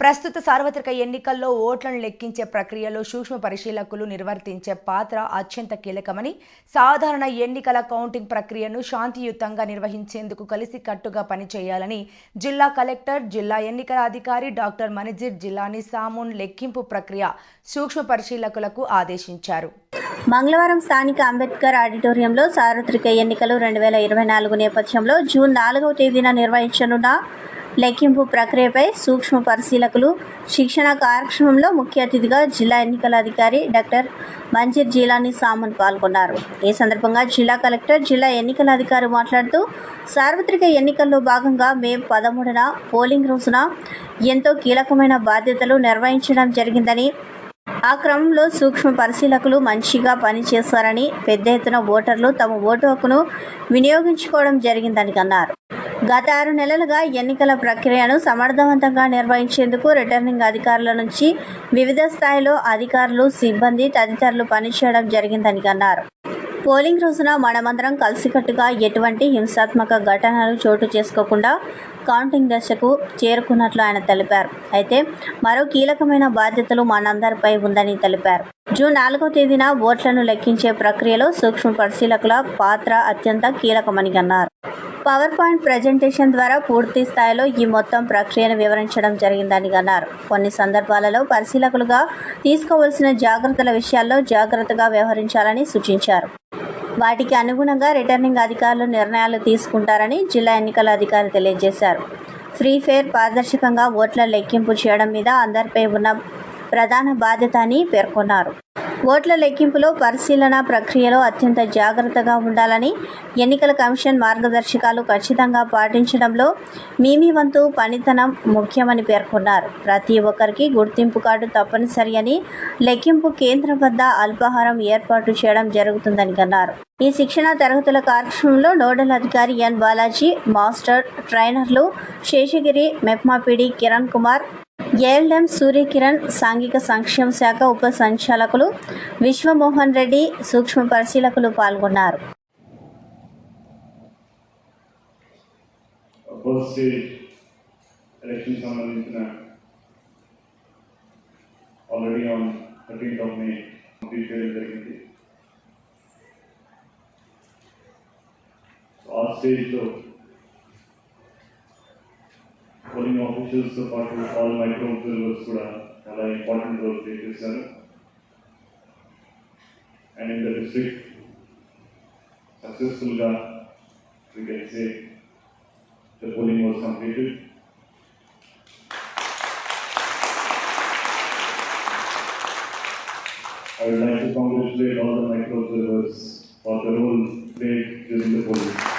ప్రస్తుత సార్వత్రిక ఎన్నికల్లో ఓట్లను లెక్కించే ప్రక్రియలో సూక్ష్మ పరిశీలకులు నిర్వర్తించే పాత్ర అత్యంత కీలకమని సాధారణ ఎన్నికల కౌంటింగ్ ప్రక్రియను శాంతియుతంగా నిర్వహించేందుకు కలిసికట్టుగా పనిచేయాలని జిల్లా కలెక్టర్ జిల్లా ఎన్నికల అధికారి డాక్టర్ మనిజిర్ జిల్లాని సామున్ లెక్కింపు ప్రక్రియ సూక్ష్మ పరిశీలకులకు ఆదేశించారు. మంగళవారం స్థానిక అంబేద్కర్ ఆడిటోరియంలో సార్వత్రిక ఎన్నికలు రెండు వేల ఇరవై నాలుగు నేపథ్యంలో జూన్ నాలుగవ తేదీన నిర్వహించనున్న లెక్కింపు ప్రక్రియపై సూక్ష్మ పరిశీలకులు శిక్షణ కార్యక్రమంలో ముఖ్య అతిథిగా జిల్లా ఎన్నికల అధికారి డాక్టర్ మంజీర్ జీలాని సామన్ పాల్గొన్నారు. ఈ సందర్భంగా జిల్లా కలెక్టర్ జిల్లా ఎన్నికల అధికారి మాట్లాడుతూ సార్వత్రిక ఎన్నికల్లో భాగంగా మే పదమూడున పోలింగ్ రోజున ఎంతో కీలకమైన బాధ్యతలు నిర్వహించడం జరిగిందని ఆ క్రమంలో సూక్ష్మ పరిశీలకులు మంచిగా పనిచేశారని పెద్ద ఎత్తున ఓటర్లు తమ ఓటు హక్కును వినియోగించుకోవడం జరిగిందని అన్నారు. గత ఆరు నెలలుగా ఎన్నికల ప్రక్రియను సమర్థవంతంగా నిర్వహించేందుకు రిటర్నింగ్ అధికారుల నుంచి వివిధ స్థాయిలో అధికారులు సిబ్బంది తదితరులు పనిచేయడం జరిగిందని అన్నారు. పోలింగ్ రోజున మనమందరం కలిసికట్టుగా ఎటువంటి హింసాత్మక ఘటనలు చోటు చేసుకోకుండా కౌంటింగ్ దశకు చేరుకున్నట్లు ఆయన తెలిపారు. అయితే మరో కీలకమైన బాధ్యతలు మనందరిపై ఉందని తెలిపారు. జూన్ నాలుగో తేదీన ఓట్లను లెక్కించే ప్రక్రియలో సూక్ష్మ పరిశీలకుల పాత్ర అత్యంత కీలకమని అన్నారు. పవర్ పాయింట్ ప్రజెంటేషన్ ద్వారా పూర్తి స్థాయిలో ఈ మొత్తం ప్రక్రియను వివరించడం జరిగిందని అన్నారు. కొన్ని సందర్భాలలో పరిశీలకులుగా తీసుకోవాల్సిన జాగ్రత్తల విషయాల్లో జాగ్రత్తగా వ్యవహరించాలని సూచించారు. వాటికి అనుగుణంగా రిటర్నింగ్ అధికారులు నిర్ణయాలు తీసుకుంటారని జిల్లా ఎన్నికల అధికారి తెలియజేశారు. ఫ్రీ ఫేర్ పారదర్శకంగా ఓట్ల లెక్కింపు చేయడం మీద అందరిపై ఉన్న ప్రధాన బాధ్యత అని పేర్కొన్నారు. ఓట్ల లెక్కింపులో పరిశీలన ప్రక్రియలో అత్యంత జాగ్రత్తగా ఉండాలని ఎన్నికల కమిషన్ మార్గదర్శకాలు ఖచ్చితంగా పాటించడంలో మీమీ వంతు పనితనం ముఖ్యమని పేర్కొన్నారు. ప్రతి ఒక్కరికి గుర్తింపు కార్డు తప్పనిసరి అని లెక్కింపు కేంద్రం వద్ద అల్పాహారం ఏర్పాటు చేయడం జరుగుతుందని అన్నారు. ఈ శిక్షణ తరగతుల కార్యక్రమంలో నోడల్ అధికారి ఎన్ బాలాజీ మాస్టర్ ట్రైనర్లు శేషగిరి మెప్మాపిడి కిరణ్ కుమార్ ఏఎల్ఎం సూర్యకిరణ్ సాంఘిక సంక్షేమ శాఖ ఉప సంచాలకులు విశ్వమోహన్ రెడ్డి సూక్ష్మ పరిశీలకులు పాల్గొన్నారు. ఫస్ట్ పోలింగ్ ఆఫీషియల్స్తో పాటు ఆల్ మైక్రో అబ్జర్వర్స్ కూడా చాలా ఇంపార్టెంట్ రోల్ ప్లే చేశారు అండ్ ఇన్ ద డిస్ట్రిక్ట్ సక్సెస్ఫుల్గా we can say the polling was completed. I would like to congratulate all the micro observers for the role played during the polling.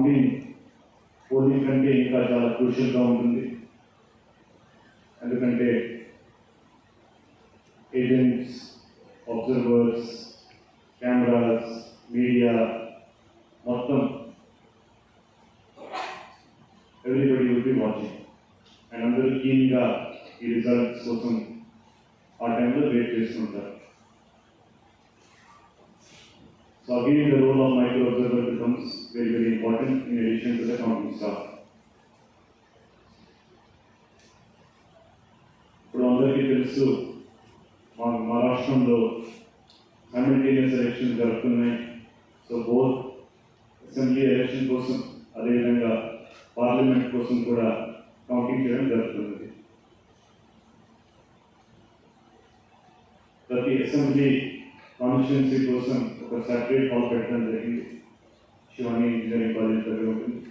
Counting polling కంటే ఇంకా చాలా క్రూషియల్గా ఉంటుంది. ఎందుకంటే agents observers cameras media మొత్తం everybody will be watching and అందరూ క్లీన్గా ఈ రిజల్ట్స్ కోసం ఆ టైంలో వెయిట్ చేస్తుంటారు. so again the role of micro observer becomes very very important in addition to the counting staff ఇప్పుడు అందరికీ తెలుసు మా మా రాష్ట్రంలో సైమిల్టేనియస్ ఎలక్షన్ జరుగుతున్నాయి సో బోత్ అసెంబ్లీ ఎలక్షన్ కోసం అదేవిధంగా పార్లమెంట్ కోసం కూడా కౌంటింగ్ చేయడం జరుగుతుంది ప్రతి అసెంబ్లీ కాన్స్టిట్యున్సీ కోసం ఒక సపరేట్ హాల్ పెట్టడం జరిగింది శివాని ఇంజనీరింగ్ కాలేజ్ దగ్గర ఉంటుంది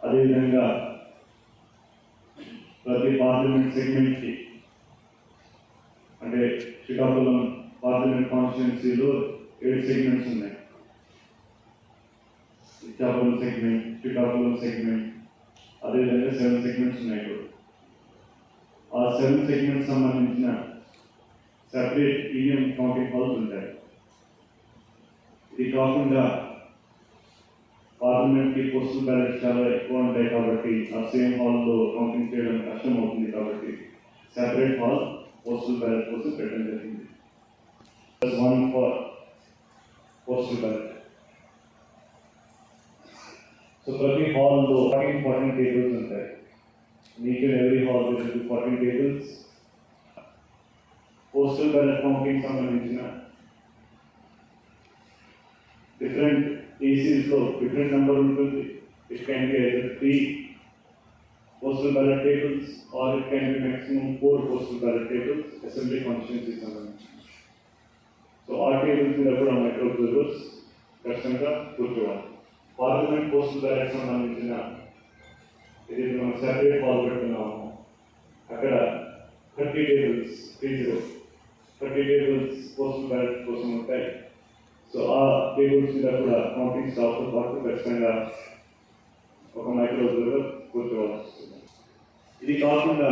అదేవిధంగా ప్రతి పార్లమెంట్ సెగ్మెంట్కి అంటే శ్రీకాకుళం పార్లమెంట్ కాన్స్టిట్యున్సీలో ఏడు సెగ్మెంట్స్ ఉన్నాయి. ఇచ్చాపురం సెగ్మెంట్ శ్రీకాకుళం సెగ్మెంట్ అదేవిధంగా సెవెన్ సెగ్మెంట్స్ ఉన్నాయి ఇప్పుడు. ఆ సెవెన్ సెగ్మెంట్స్ సంబంధించిన సెపరేట్ ఈఎం కౌంటింగ్ హాల్స్ ఉంటాయి. ఇది కాకుండా పార్లమెంట్కి పోస్టల్ బ్యాలెట్ చాలా ఎక్కువ ఉంటాయి కాబట్టి ఆ సేమ్ హాల్లో కౌంటింగ్ చేయడం కష్టం అవుతుంది కాబట్టి సెపరేట్ హాల్ పోస్టల్ బ్యాలెట్ కోసం పెట్టడం జరిగింది. One for postal ballot so ప్రతి హాల్లో ఫార్టీన్ ఫార్టీన్ టేబుల్స్ ఉంటాయి. మీకు every hall fourteen tables postal ballot counting సంబంధించిన డిఫరెంట్ ఏసీస్లో డిఫరెంట్ నెంబర్ ఉంటుంది it can be either three postal ballot tables or it can be maximum four postal ballot tables assembly constituency సంబంధించి so ఆ tables మీద కూడా micro observers ఖచ్చితంగా కూర్చోవాలి parliament postal ballot సంబంధించిన ఇది మనం సెపరేట్ హాల్ పెడుతున్నాము అక్కడ thirty tables three zero thirty tables postal ఆ టేబుల్స్ కూడా కౌంటింగ్ స్టాఫ్తో పాటు ఖచ్చితంగా ఒక మైక్రో అబ్జర్వర్ కూర్చోవాల్సి ఇది కాకుండా